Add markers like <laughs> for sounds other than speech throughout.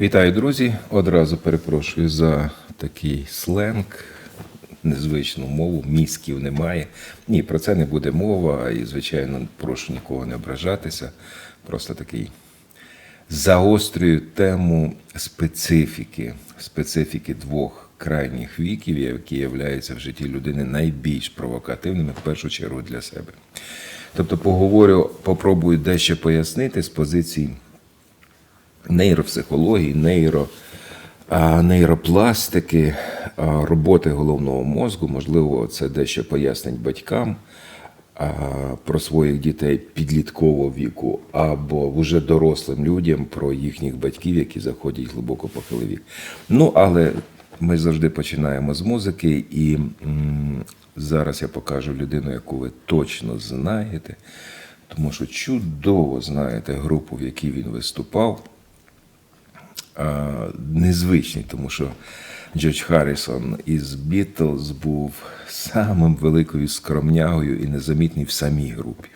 Вітаю, друзі! Одразу перепрошую за такий сленг, незвичну мову, мізків немає. Ні, про це не буде мова, і, звичайно, прошу нікого не ображатися. Просто такий загострюю тему специфіки, специфіки двох крайніх віків, які являються в житті людини найбільш провокативними, в першу чергу для себе. Тобто, поговорю, попробую дещо пояснити з позиції нейропсихології, нейро, нейропластики, роботи головного мозку. Можливо, це дещо пояснить батькам про своїх дітей підліткового віку, або вже дорослим людям про їхніх батьків, які заходять глибоко похилий вік. Ну, але ми завжди починаємо з музики, і зараз я покажу людину, яку ви точно знаєте, тому що чудово знаєте групу, в якій він виступав незвичний, тому що Джордж Харрісон із Бітлз був самим великою скромнягою і незамітний в самій групі.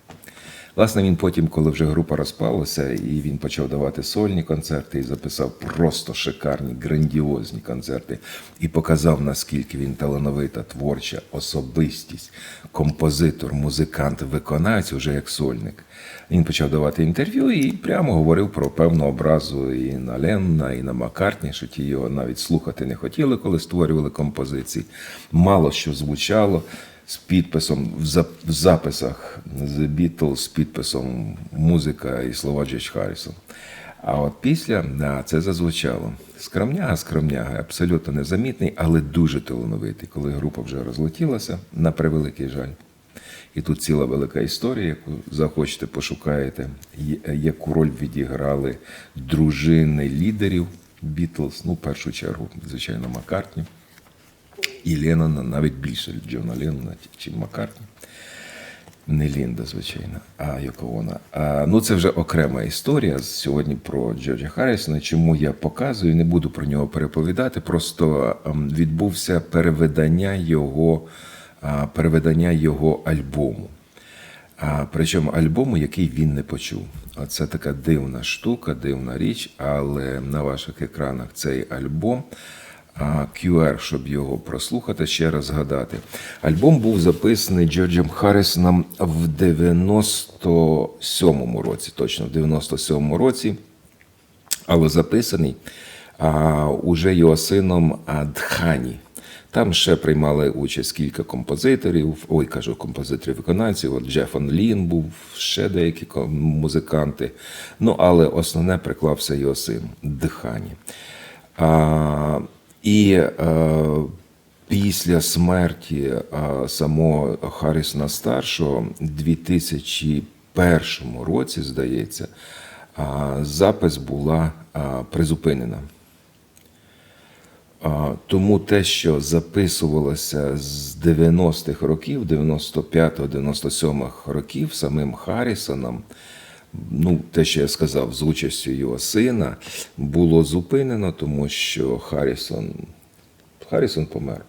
Власне, він потім, коли вже група розпалася, і він почав давати сольні концерти і записав просто шикарні, грандіозні концерти, і показав, наскільки він талановита творча особистість, композитор, музикант, виконавець, уже як сольник. Він почав давати інтерв'ю і прямо говорив про певну образу і на Ленна, і на Маккартні, що ті його навіть слухати не хотіли, коли створювали композиції. Мало що звучало з підписом в записах The Beatles з підписом музика і слова Джордж Харрісон. А от після да, це зазвучало. Скромняга, скромняга, абсолютно незамітний, але дуже талановитий. Коли група вже розлетілася, на превеликий жаль. І тут ціла велика історія, яку захочете, пошукаєте, яку роль відіграли дружини лідерів Бітлз, ну, в першу чергу, звичайно, Маккартні і Леннона, навіть більше Джона Леннона, чим Маккартні. Не Лінда, звичайно, а Йоковона. А, ну, це вже окрема історія сьогодні про Джорджа Харрісона. Чому я показую, не буду про нього переповідати. Просто ем, відбувся перевидання його, а, перевидання його альбому. А, причому альбому, який він не почув. Оце така дивна штука, дивна річ, але на ваших екранах цей альбом. QR, щоб його прослухати, ще раз згадати. Альбом був записаний Джорджем Харрісоном в 97-му році, точно в 97-му році, але записаний а, уже його сином Дхані. Там ще приймали участь кілька композиторів, ой, кажу, композиторів виконавців. От Джефон Лін був, ще деякі музиканти. Ну, але основне приклався його син Дхані. А, і е, після смерті е, самого Харрісона старшого, в 2001 році, здається, е, запис була е, призупинена. А, Тому те, що записувалося з 90-х років, 95-97-х років самим Харрісоном, ну, те, що я сказав, з участю його сина, було зупинено, тому що Харрісон, Харрісон помер.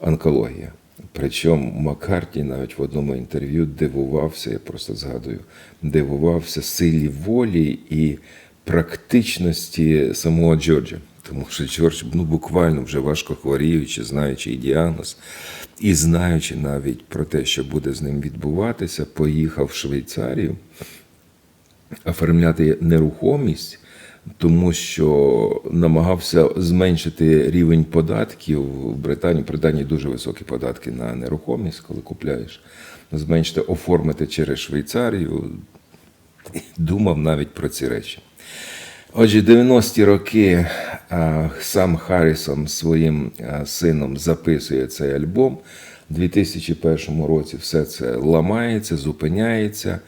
Онкологія. Причому Маккартні навіть в одному інтерв'ю дивувався, я просто згадую, дивувався силі волі і практичності самого Джорджа. Тому що Джордж ну, буквально вже важко хворіючи, знаючи і діагноз, і знаючи навіть про те, що буде з ним відбуватися, поїхав в Швейцарію оформляти нерухомість, тому що намагався зменшити рівень податків в Британії. В Британії дуже високі податки на нерухомість, коли купляєш. Зменшити, оформити через Швейцарію. Думав навіть про ці речі. Отже, 90-ті роки сам Харрісон своїм сином записує цей альбом. У 2001 році все це ламається, зупиняється,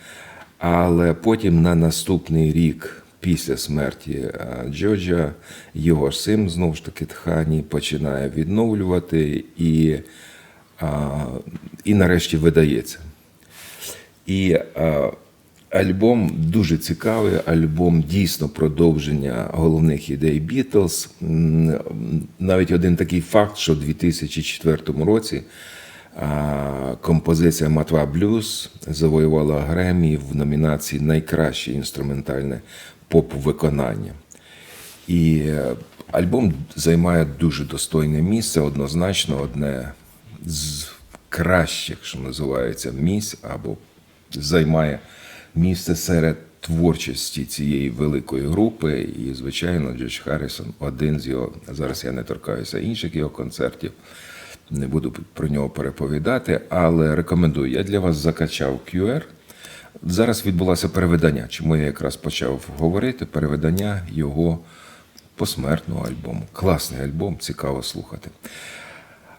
але потім на наступний рік, після смерті а, Джорджа, його син знову ж таки Тхані починає відновлювати і, і нарешті видається. І альбом дуже цікавий. Альбом дійсно продовження головних ідей Бітлз. Навіть один такий факт, що в 2004 році композиція Матва Блюз завоювала Гремі в номінації Найкраще інструментальне поп-виконання. І е, альбом займає дуже достойне місце, однозначно одне з кращих, що називається, місць або займає місце серед творчості цієї великої групи. І, звичайно, Джордж Харрісон один з його. Зараз я не торкаюся інших його концертів. Не буду про нього переповідати, але рекомендую. Я для вас закачав QR. Зараз відбулося перевидання. Чому я якраз почав говорити? Перевидання його посмертного альбому. Класний альбом, цікаво слухати.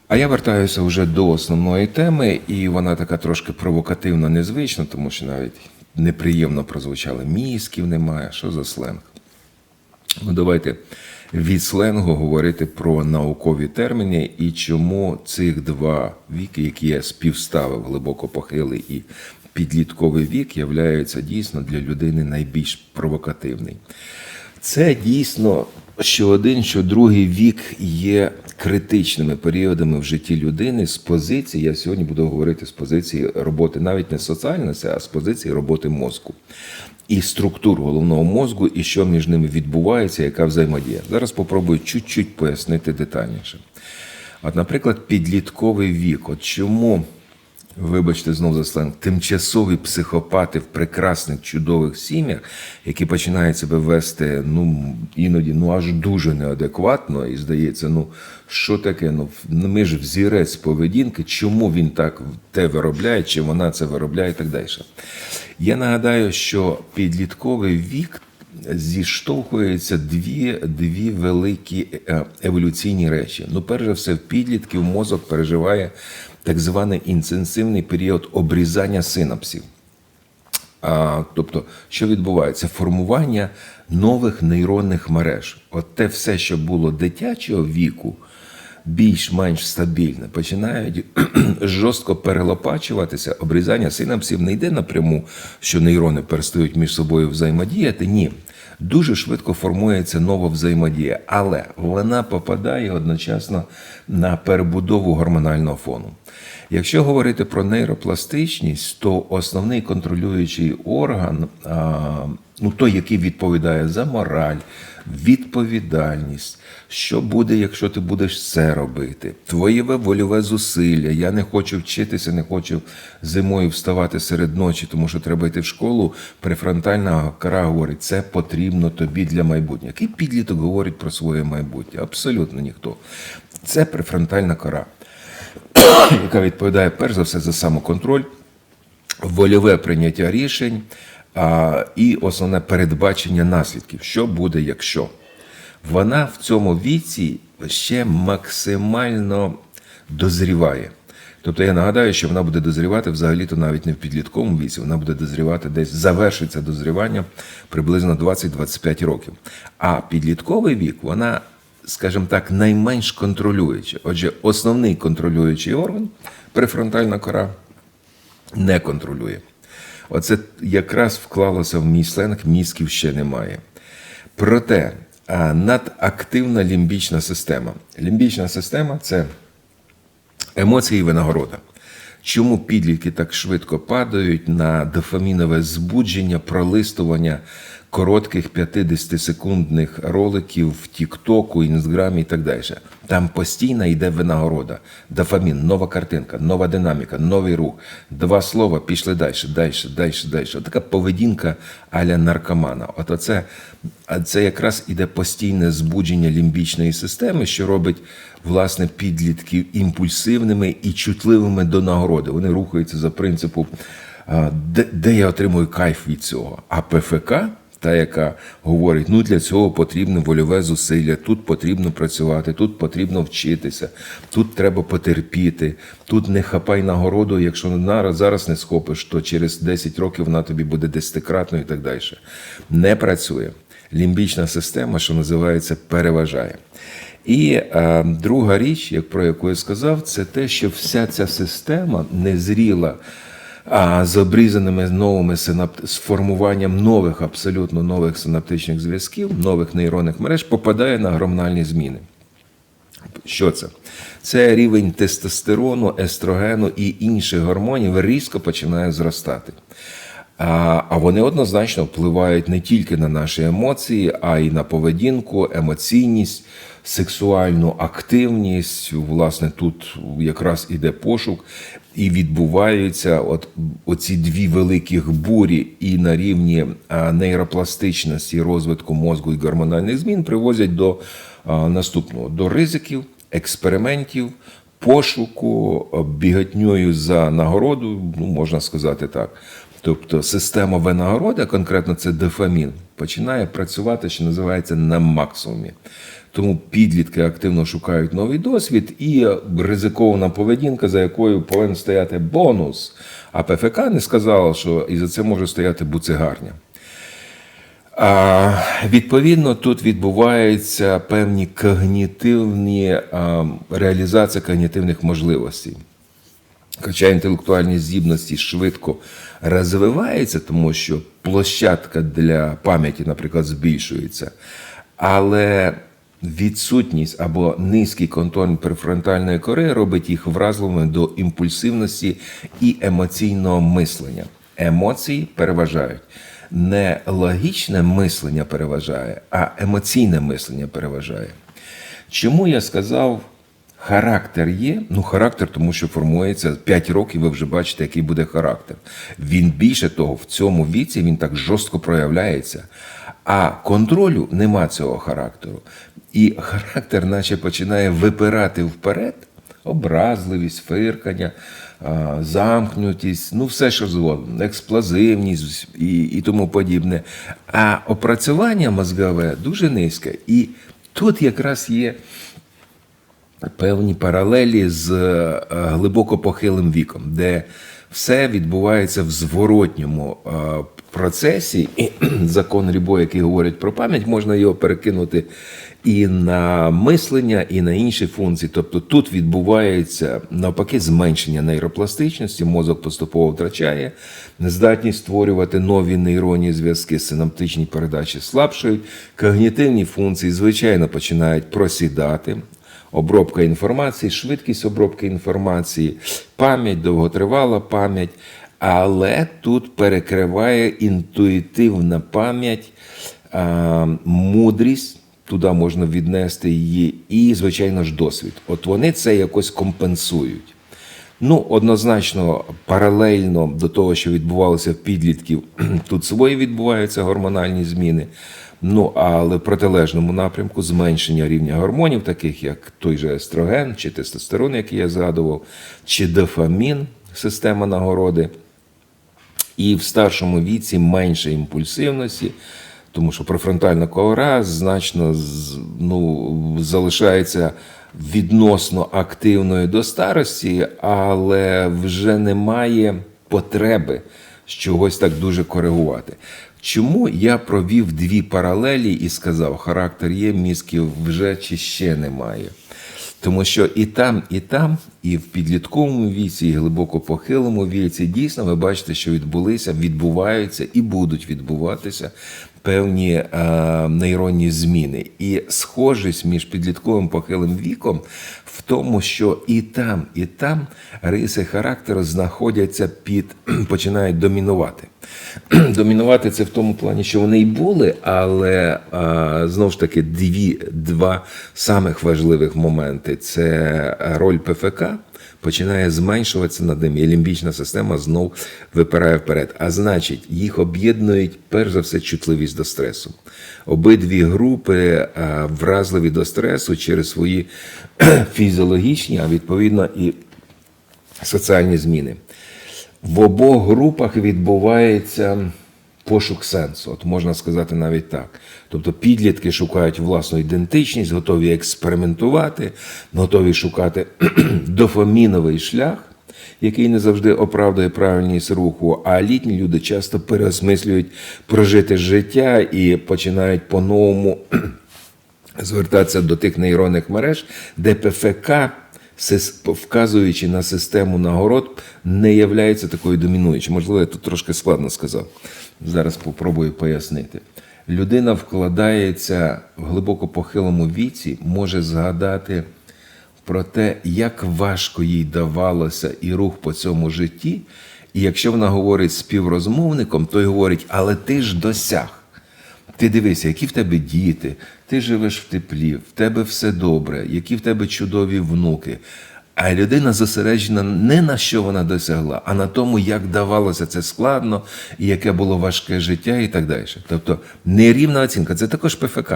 А я вертаюся вже до основної теми, і вона така трошки провокативно незвична, тому що навіть неприємно прозвучали мізків немає. Що за сленг? Ну, давайте від сленгу говорити про наукові терміни і чому цих два віки, які я співставив глибоко похилий і підлітковий вік, являються дійсно для людини найбільш провокативний. Це дійсно що один, що другий вік є критичними періодами в житті людини з позиції. Я сьогодні буду говорити з позиції роботи навіть не соціальності, а з позиції роботи мозку і структур головного мозку, і що між ними відбувається, яка взаємодія. Зараз попробую чуть-чуть пояснити детальніше. От, наприклад, підлітковий вік. От чому, вибачте, знов за сленг, тимчасові психопати в прекрасних чудових сім'ях, які починають себе вести, ну іноді ну аж дуже неадекватно, і здається, ну що таке? Ну ми ж взірець поведінки, чому він так те виробляє, чи вона це виробляє, і так далі. Я нагадаю, що підлітковий вік зіштовхуються дві, дві великі е, еволюційні речі. Ну, перш за все, в підлітків мозок переживає так званий інтенсивний період обрізання синапсів. А, Тобто, що відбувається? Формування нових нейронних мереж. От те все, що було дитячого віку, більш-менш стабільне, починають <clears throat> жорстко перелопачуватися. Обрізання синапсів не йде напряму, що нейрони перестають між собою взаємодіяти. Ні. Дуже швидко формується нова взаємодія, але вона попадає одночасно на перебудову гормонального фону. Якщо говорити про нейропластичність, то основний контролюючий орган, ну той, який відповідає за мораль, відповідальність, що буде, якщо ти будеш це робити, твоє вольове зусилля. Я не хочу вчитися, не хочу зимою вставати серед ночі, тому що треба йти в школу. Префронтальна кора говорить, це потрібно тобі для майбутнього. Який підліток говорить про своє майбутнє? Абсолютно ніхто. Це префронтальна кора <coughs> яка відповідає перш за все за самоконтроль, вольове прийняття рішень і основне передбачення наслідків, що буде, якщо. Вона в цьому віці ще максимально дозріває. Тобто я нагадаю, що вона буде дозрівати взагалі-то навіть не в підлітковому віці, вона буде дозрівати десь завершиться дозрівання приблизно 20-25 років. А підлітковий вік вона скажімо так, найменш контролююче. Отже, основний контролюючий орган, префронтальна кора, не контролює. Оце якраз вклалося в мій сленг, мізків ще немає. Проте надактивна лімбічна система. Лімбічна система це емоції і винагорода. Чому підлітки так швидко падають на дофамінове збудження, пролистування коротких 50-секундних роликів в Тіктоку, Інстаграмі і так далі. Там постійно йде винагорода, дофамін, нова картинка, нова динаміка, новий рух. Два слова пішли далі, далі, далі, далі. Така поведінка аля наркомана. От оце, це якраз іде постійне збудження лімбічної системи, що робить власне підлітків імпульсивними і чутливими до нагороди. Вони рухаються за принципом, де, де я отримую кайф від цього. А ПФК та, яка говорить, ну для цього потрібно вольове зусилля, тут потрібно працювати, тут потрібно вчитися, тут треба потерпіти, тут не хапай нагороду, якщо зараз не схопиш, то через 10 років вона тобі буде десятикратною і так далі. Не працює. Лімбічна система, що називається, переважає. І е, друга річ, як про яку я сказав, це те, що вся ця система незріла а з обрізаними новими синапт... з формуванням нових, абсолютно нових синаптичних зв'язків, нових нейронних мереж попадає на гормональні зміни. Що це? Це рівень тестостерону, естрогену і інших гормонів різко починає зростати. А, вони однозначно впливають не тільки на наші емоції, а й на поведінку, емоційність, сексуальну активність. Власне, тут якраз іде пошук, і відбуваються от оці дві великих бурі, і на рівні нейропластичності, розвитку мозку і гормональних змін привозять до наступного до ризиків, експериментів. Пошуку бігатньою за нагороду, ну можна сказати так. Тобто система винагороди, конкретно це дофамін, починає працювати, що називається на максимумі. Тому підлітки активно шукають новий досвід і ризикована поведінка, за якою повинен стояти бонус. А ПФК не сказала, що і за це може стояти буцегарня. А, відповідно, тут відбуваються певні когнітивні а, реалізація когнітивних можливостей. Хоча інтелектуальні здібності швидко розвиваються, тому що площадка для пам'яті, наприклад, збільшується, але відсутність або низький контроль префронтальної кори робить їх вразливими до імпульсивності і емоційного мислення. Емоції переважають. Не логічне мислення переважає, а емоційне мислення переважає. Чому я сказав, характер є? Ну, характер, тому що формується 5 років, ви вже бачите, який буде характер. Він більше того, в цьому віці він так жорстко проявляється. А контролю нема цього характеру. І характер, наче починає випирати вперед, образливість, фиркання, замкнутість, ну все що згодом, експлозивність і, і тому подібне. А опрацювання мозгове дуже низьке. І тут якраз є певні паралелі з е, глибоко похилим віком, де все відбувається в зворотньому е, процесі, і <clears throat> закон Рібо, який говорить про пам'ять, можна його перекинути і на мислення, і на інші функції. Тобто тут відбувається навпаки зменшення нейропластичності, мозок поступово втрачає, нездатність створювати нові нейронні зв'язки, синаптичні передачі слабшують, когнітивні функції, звичайно, починають просідати. Обробка інформації, швидкість обробки інформації, пам'ять, довготривала пам'ять, але тут перекриває інтуїтивна пам'ять, мудрість, туди можна віднести її, і, звичайно ж, досвід. От вони це якось компенсують. Ну, однозначно, паралельно до того, що відбувалося в підлітків, <clears throat> тут свої відбуваються гормональні зміни. Ну, але в протилежному напрямку зменшення рівня гормонів, таких як той же естроген чи тестостерон, який я згадував, чи дофамін, система нагороди. І в старшому віці менше імпульсивності, тому що префронтальна кора значно ну, залишається відносно активною до старості, але вже немає потреби чогось так дуже коригувати. Чому я провів дві паралелі і сказав, характер є, мізків вже чи ще немає? Тому що і там, і там, і в підлітковому віці, і глибоко похилому віці, дійсно, ви бачите, що відбулися, відбуваються і будуть відбуватися певні е, нейронні зміни. І схожість між підлітковим похилим віком в тому, що і там, і там риси характеру знаходяться під <clears throat> починають домінувати. <clears throat> Домінувати це в тому плані, що вони й були, але а, знову ж таки дві, два самих важливих моменти це роль ПФК. Починає зменшуватися над ним, і лімбічна система знов випирає вперед. А значить, їх об'єднують перш за все чутливість до стресу. Обидві групи а, вразливі до стресу через свої <clears throat> фізіологічні, а відповідно і соціальні зміни. В обох групах відбувається пошук сенсу, от можна сказати навіть так. Тобто підлітки шукають власну ідентичність, готові експериментувати, готові шукати <clears throat> дофаміновий шлях, який не завжди оправдує правильність руху. А літні люди часто переосмислюють прожите життя і починають по-новому <clears throat> звертатися до тих нейронних мереж, де ПФК, вказуючи на систему нагород, не являється такою домінуючою. Можливо, я тут трошки складно сказав. Зараз попробую пояснити. Людина вкладається в глибоко похилому віці, може згадати про те, як важко їй давалося і рух по цьому житті, І якщо вона говорить з співрозмовником, той говорить, але ти ж досяг. Ти дивися, які в тебе діти, ти живеш в теплі, в тебе все добре, які в тебе чудові внуки. А людина зосереджена не на що вона досягла, а на тому, як давалося це складно, і яке було важке життя, і так далі. Тобто нерівна оцінка це також ПФК.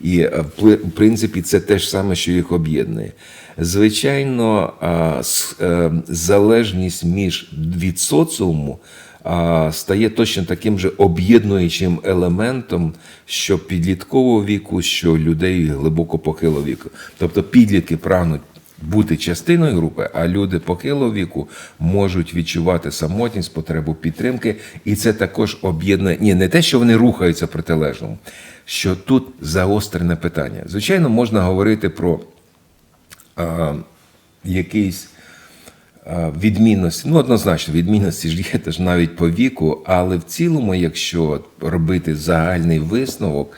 І е, в принципі це те ж саме, що їх об'єднує. Звичайно, е, залежність між від соціуму стає точно таким же об'єднуючим елементом, що підліткового віку, що людей глибоко похилого віку. Тобто підлітки прагнуть бути частиною групи, а люди похилого віку можуть відчувати самотність, потребу підтримки, і це також об'єднує ні, не те, що вони рухаються протилежному, що тут загострене питання. Звичайно, можна говорити про а, якийсь відмінності. Ну, однозначно, відмінності ж є <laughs> теж навіть по віку, але в цілому, якщо робити загальний висновок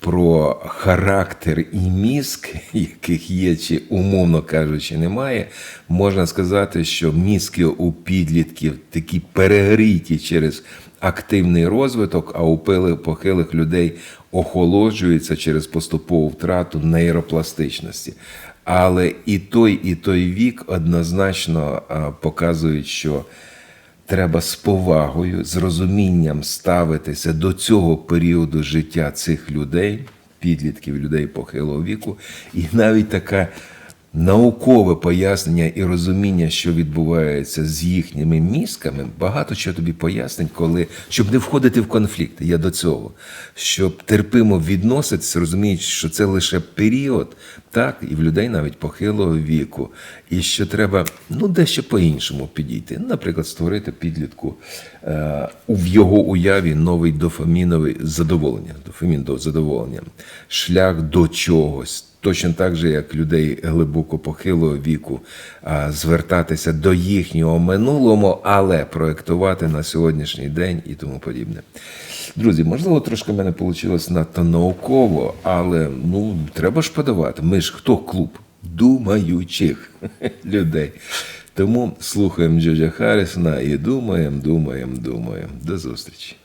про характер і мізк, <laughs> яких є, чи умовно кажучи, немає, можна сказати, що мізки у підлітків такі перегріті через активний розвиток, а у похилих людей охолоджуються через поступову втрату нейропластичності. Але і той, і той вік однозначно показують, що треба з повагою, з розумінням ставитися до цього періоду життя цих людей, підлітків, людей похилого віку, і навіть таке наукове пояснення і розуміння, що відбувається з їхніми мізками, багато чого тобі пояснить, коли щоб не входити в конфлікти. Я до цього, щоб терпимо відноситися, розуміючи, що це лише період, так, і в людей навіть похилого віку, і що треба ну дещо по-іншому підійти. Наприклад, створити підлітку е, в його уяві новий дофаміновий задоволення, дофамін до задоволення, шлях до чогось. Точно так же, як людей глибоко похилого віку, звертатися до їхнього минулого, але проектувати на сьогоднішній день і тому подібне. Друзі, можливо, трошки в мене вийшло надто науково, але ну треба ж подавати. Ми ж хто клуб? Думаючих <laughs> людей. Тому слухаємо Джоджа Харрісона і думаємо, думаємо, думаємо. До зустрічі.